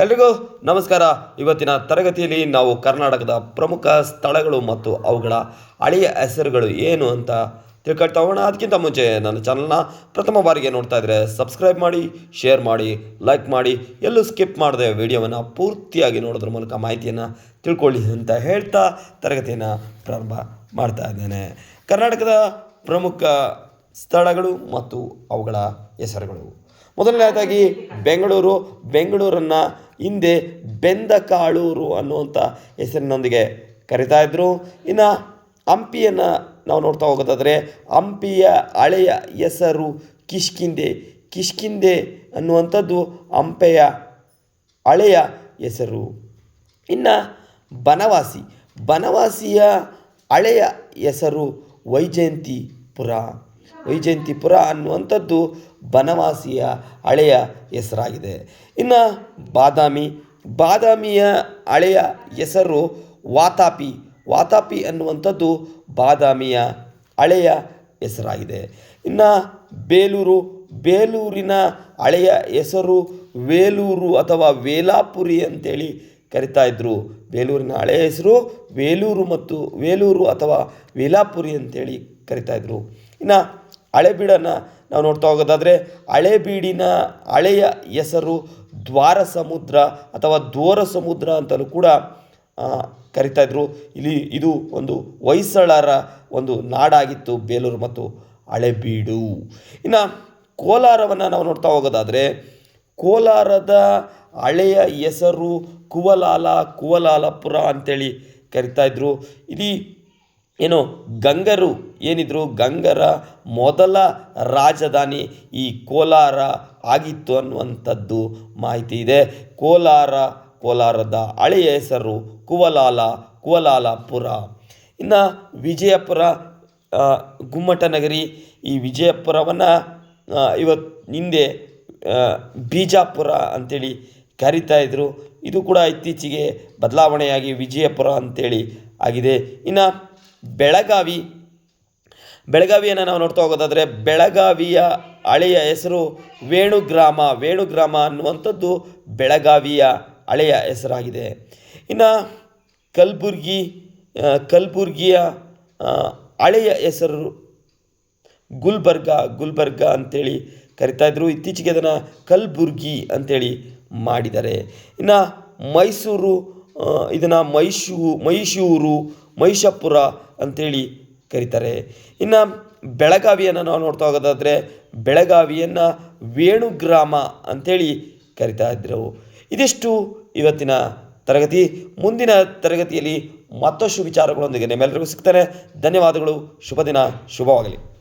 ಎಲ್ರಿಗೂ ನಮಸ್ಕಾರ. ಇವತ್ತಿನ ತರಗತಿಯಲ್ಲಿ ನಾವು ಕರ್ನಾಟಕದ ಪ್ರಮುಖ ಸ್ಥಳಗಳು ಮತ್ತು ಅವುಗಳ ಹಳೆಯ ಹೆಸರುಗಳು ಏನು ಅಂತ ತಿಳ್ಕೊಳ್ತಾ ಹೋಗೋಣ. ಅದಕ್ಕಿಂತ ಮುಂಚೆ ನನ್ನ ಚಾನಲ್ನ ಪ್ರಥಮ ಬಾರಿಗೆ ನೋಡ್ತಾ ಇದ್ದರೆ ಸಬ್ಸ್ಕ್ರೈಬ್ ಮಾಡಿ, ಶೇರ್ ಮಾಡಿ, ಲೈಕ್ ಮಾಡಿ, ಎಲ್ಲೂ ಸ್ಕಿಪ್ ಮಾಡದೆ ವಿಡಿಯೋವನ್ನು ಪೂರ್ತಿಯಾಗಿ ನೋಡೋದ್ರ ಮೂಲಕ ಮಾಹಿತಿಯನ್ನು ತಿಳ್ಕೊಳ್ಳಿ ಅಂತ ಹೇಳ್ತಾ ತರಗತಿಯನ್ನು ಪ್ರಾರಂಭ ಮಾಡ್ತಾ ಇದ್ದೇನೆ. ಕರ್ನಾಟಕದ ಪ್ರಮುಖ ಸ್ಥಳಗಳು ಮತ್ತು ಅವುಗಳ ಹೆಸರುಗಳು. ಮೊದಲನೇದಾಗಿ ಬೆಂಗಳೂರು, ಬೆಂಗಳೂರನ್ನು ಹಿಂದೆ ಬೆಂದಕಾಳೂರು ಅನ್ನುವಂಥ ಹೆಸರಿನೊಂದಿಗೆ ಕರಿತಾ ಇದ್ದರು ಇನ್ನು ಹಂಪಿಯನ್ನು ನಾವು ನೋಡ್ತಾ ಹೋಗೋದಾದರೆ ಹಂಪಿಯ ಹಳೆಯ ಹೆಸರು ಕಿಷ್ಕಿಂದೆ ಕಿಷ್ಕಿಂದೆ ಅನ್ನುವಂಥದ್ದು ಹಂಪೆಯ ಹಳೆಯ ಹೆಸರು. ಇನ್ನು ಬನವಾಸಿ. ಬನವಾಸಿಯ ಹಳೆಯ ಹೆಸರು ವೈಜಯಂತಿಪುರ. ವೈಜಯಂತಿಪುರ ಅನ್ನುವಂಥದ್ದು ಬನವಾಸಿಯ ಹಳೆಯ ಹೆಸರಾಗಿದೆ. ಇನ್ನು ಬಾದಾಮಿ, ಬಾದಾಮಿಯ ಹಳೆಯ ಹೆಸರು ವಾತಾಪಿ. ವಾತಾಪಿ ಅನ್ನುವಂಥದ್ದು ಬಾದಾಮಿಯ ಹಳೆಯ ಹೆಸರಾಗಿದೆ. ಇನ್ನು ಬೇಲೂರು, ಬೇಲೂರಿನ ಹಳೆಯ ಹೆಸರು ವೇಲೂರು ಅಥವಾ ವೇಲಾಪುರಿ ಅಂತೇಳಿ ಕರಿತಾ ಇದ್ದರು ಬೇಲೂರಿನ ಹಳೆಯ ಹೆಸರು ವೇಲೂರು ಮತ್ತು ವೇಲೂರು ಅಥವಾ ವೇಲಾಪುರಿ ಅಂತೇಳಿ ಕರಿತಾ ಇದ್ದರು ಇನ್ನು ಹಳೆಬೀಡನ್ನು ನಾವು ನೋಡ್ತಾ ಹೋಗೋದಾದರೆ ಹಳೆಬೀಡಿನ ಹಳೆಯ ಹೆಸರು ದ್ವಾರ ಸಮುದ್ರ ಅಥವಾ ದ್ವಾರ ಸಮುದ್ರ ಅಂತಲೂ ಕೂಡ ಕರಿತಾ ಇದ್ರು. ಇಲ್ಲಿ ಇದು ಒಂದು ಹೊಯ್ಸಳರ ಒಂದು ನಾಡಾಗಿತ್ತು ಬೇಲೂರು ಮತ್ತು ಹಳೆಬೀಡು ಇನ್ನು ಕೋಲಾರವನ್ನು ನಾವು ನೋಡ್ತಾ ಹೋಗೋದಾದರೆ, ಕೋಲಾರದ ಹಳೆಯ ಹೆಸರು ಕುವಲಾಲ, ಕುವಲಾಲಪುರ ಅಂತೇಳಿ ಕರಿತಾ ಇದ್ದರು ಇದು ಏನು ಗಂಗರು ಏನಿದ್ರು ಗಂಗರ ಮೊದಲ ರಾಜಧಾನಿ ಈ ಕೋಲಾರ ಆಗಿತ್ತು ಅನ್ನುವಂಥದ್ದು ಮಾಹಿತಿ ಇದೆ. ಕೋಲಾರ, ಕೋಲಾರದ ಹಳೆಯ ಹೆಸರು ಕುವಲಾಲ, ಕುವಲಾಲಪುರ. ಇನ್ನು ವಿಜಯಪುರ ಗುಮ್ಮಟ ನಗರಿ ಈ ವಿಜಯಪುರವನ್ನು ಇವತ್ತು ಹಿಂದೆ ಬೀಜಾಪುರ ಅಂಥೇಳಿ ಕರಿತಾ ಇದ್ದರು ಇದು ಕೂಡ ಇತ್ತೀಚೆಗೆ ಬದಲಾವಣೆಯಾಗಿ ವಿಜಯಪುರ ಅಂಥೇಳಿ ಆಗಿದೆ. ಇನ್ನು ಬೆಳಗಾವಿ. ಬೆಳಗಾವಿಯನ್ನು ನಾವು ನೋಡ್ತಾ ಹೋಗೋದಾದರೆ ಬೆಳಗಾವಿಯ ಹಳೆಯ ಹೆಸರು ವೇಣುಗ್ರಾಮ. ವೇಣುಗ್ರಾಮ ಅನ್ನುವಂಥದ್ದು ಬೆಳಗಾವಿಯ ಹಳೆಯ ಹೆಸರಾಗಿದೆ. ಇನ್ನು ಕಲಬುರ್ಗಿ ಕಲಬುರ್ಗಿಯ ಹಳೆಯ ಹೆಸರು ಗುಲ್ಬರ್ಗ. ಗುಲ್ಬರ್ಗ ಅಂತೇಳಿ ಕರಿತಾ ಇದ್ರು. ಇತ್ತೀಚೆಗೆ ಅದನ್ನು ಕಲಬುರ್ಗಿ ಅಂತೇಳಿ ಮಾಡಿದ್ದಾರೆ. ಇನ್ನು ಮೈಸೂರು ಇದನ್ನು ಮೈಸೂ ಮೈಸೂರು ಮಹಿಷಪುರ ಅಂತೇಳಿ ಕರೀತಾರೆ. ಇನ್ನು ಬೆಳಗಾವಿಯನ್ನು ನಾವು ನೋಡ್ತಾ ಹೋಗೋದಾದರೆ ಬೆಳಗಾವಿಯನ್ನು ವೇಣುಗ್ರಾಮ ಅಂತೇಳಿ ಕರಿತಾ ಇದ್ದರು ಇದಿಷ್ಟು ಇವತ್ತಿನ ತರಗತಿ. ಮುಂದಿನ ತರಗತಿಯಲ್ಲಿ ಮತ್ತಷ್ಟು ವಿಚಾರಗಳೊಂದಿಗೆ ನಿಮ್ಮೆಲ್ಲರಿಗೂ ಸಿಗ್ತಾರೆ ಧನ್ಯವಾದಗಳು. ಶುಭ ದಿನ. ಶುಭವಾಗಲಿ.